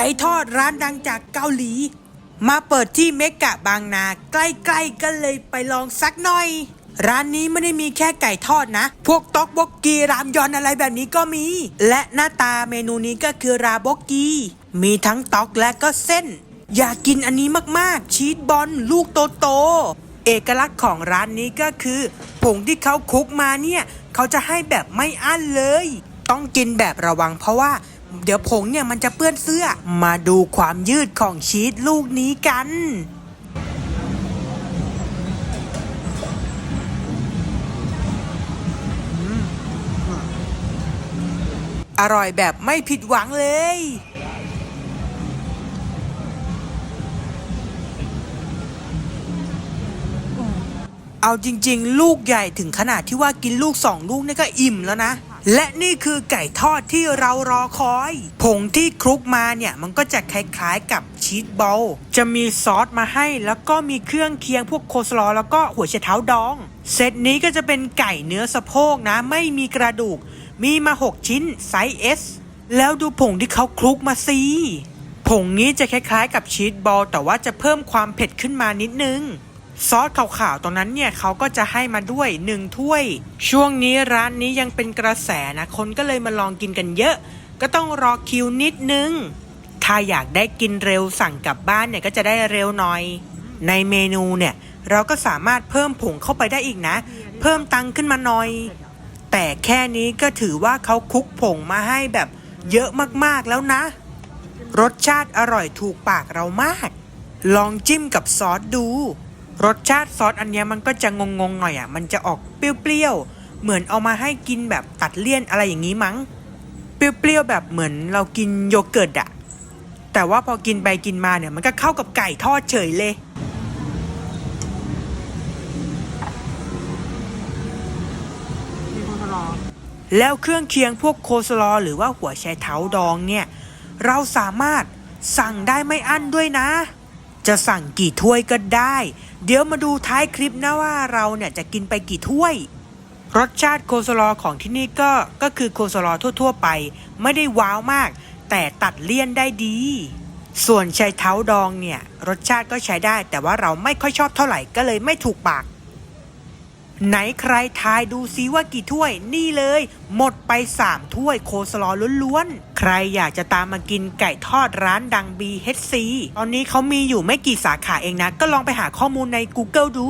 ก่ทอดร้านดังจากเกาหลี มาเปิดที่เมกะบางนา ใกล้ๆกันเลยไปลองสักหน่อย ร้านนี้ไม่ได้มีแค่ไก่ทอดนะ พวกต๊อกบกกีรามยอนอะไรแบบนี้ก็มี และหน้าตาเมนูนี้ก็คือราบกกี มีทั้งต๊อกและก็เส้น อยากกินอันนี้มากๆ ชีสบอลลูกโตๆเอกลักษณ์ของร้านนี้ก็คือผงที่เขาคุกมาเนี่ย เขาจะให้แบบไม่อั้นเลย ต้องกินแบบระวังเพราะว่า เดี๋ยวผงเนี่ยมันจะเปื้อนเสื้อ มาดูความยืดของชีสลูกนี้กันอร่อยแบบไม่ผิดหวังเลย เอาจริง ๆ ลูกใหญ่ถึงขนาดที่ว่ากินลูกสองลูกนี่ก็อิ่มแล้วนะ และนี่คือไก่ทอดที่เรารอคอย ผงที่คลุกมาเนี่ยมันก็จะคล้ายๆกับชีสบอลจะมีซอสมาให้แล้วก็มีเครื่องเคียงพวกโคสลอแล้วก็หัวไชเท้าดอง เซตนี้ก็จะเป็นไก่เนื้อสะโพกนะ ไม่มีกระดูก มีมา 6 ชิ้นไซส์ S แล้วดูผงที่เขาคลุกมาสิผงนี้จะคล้ายๆ กับชีสบอลแต่ว่าจะเพิ่มความเผ็ดขึ้นมานิดนึง ซอสขาวๆตรงนั้นเนี่ยเขาก็จะให้มาด้วย 1 ถ้วย ช่วงนี้ร้านนี้ยังเป็นกระแสนะ คนก็เลยมาลองกินกันเยอะ ก็ต้องรอคิวนิดนึง ถ้าอยากได้กินเร็วสั่งกลับบ้านเนี่ยก็จะได้เร็วหน่อย ในเมนูเนี่ยเราก็สามารถเพิ่มผงเข้าไปได้อีกนะ เพิ่มตังขึ้นมาหน่อย แต่แค่นี้ก็ถือว่าเขาคลุกผงมาให้แบบเยอะมากๆแล้วนะ รสชาติอร่อยถูกปากเรามาก ลองจิ้มกับซอสดู รสชาติซอสอันเนี้ยมันก็จะงงๆหน่อยอะ มันจะออกเปรี้ยวๆ เหมือนเอามาให้กินแบบตัดเลี่ยนอะไรอย่างนี้มั้ง เปรี้ยวๆแบบเหมือนเรากินโยเกิร์ตอะแต่ว่าพอกินไปกินมาเนี่ยมันก็เข้ากับไก่ทอดเฉยเลยมีคนทะเลแล้วเครื่องเคียงพวกโคสลอหรือว่าหัวไชเท้าดองเนี่ย เราสามารถสั่งได้ไม่อั้นด้วยนะ จะสั่งกี่ถ้วยก็ได้ เดี๋ยวมาดูท้ายคลิปนะว่าเราเนี่ยจะกินไปกี่ถ้วย รสชาติโคสลอของที่นี่ก็ก็คือโคสลอทั่ว ๆ ไป ไม่ได้ว้าวมาก แต่ตัดเลี่ยนได้ดี ส่วนชายเท้าดองเนี่ยรสชาติก็ใช้ได้ แต่ว่าเราไม่ค่อยชอบเท่าไหร่ก็เลยไม่ถูกปาก ไหนใครทายดูซิว่ากี่ถ้วย นี่เลย หมดไป 3 ถ้วยโคสลอล้วนๆ ใครอยากจะตามมากินไก่ทอดร้านดัง BHC ตอนนี้เขามีอยู่ไม่กี่สาขาเองนะ ก็ลองไปหาข้อมูลใน Google ดู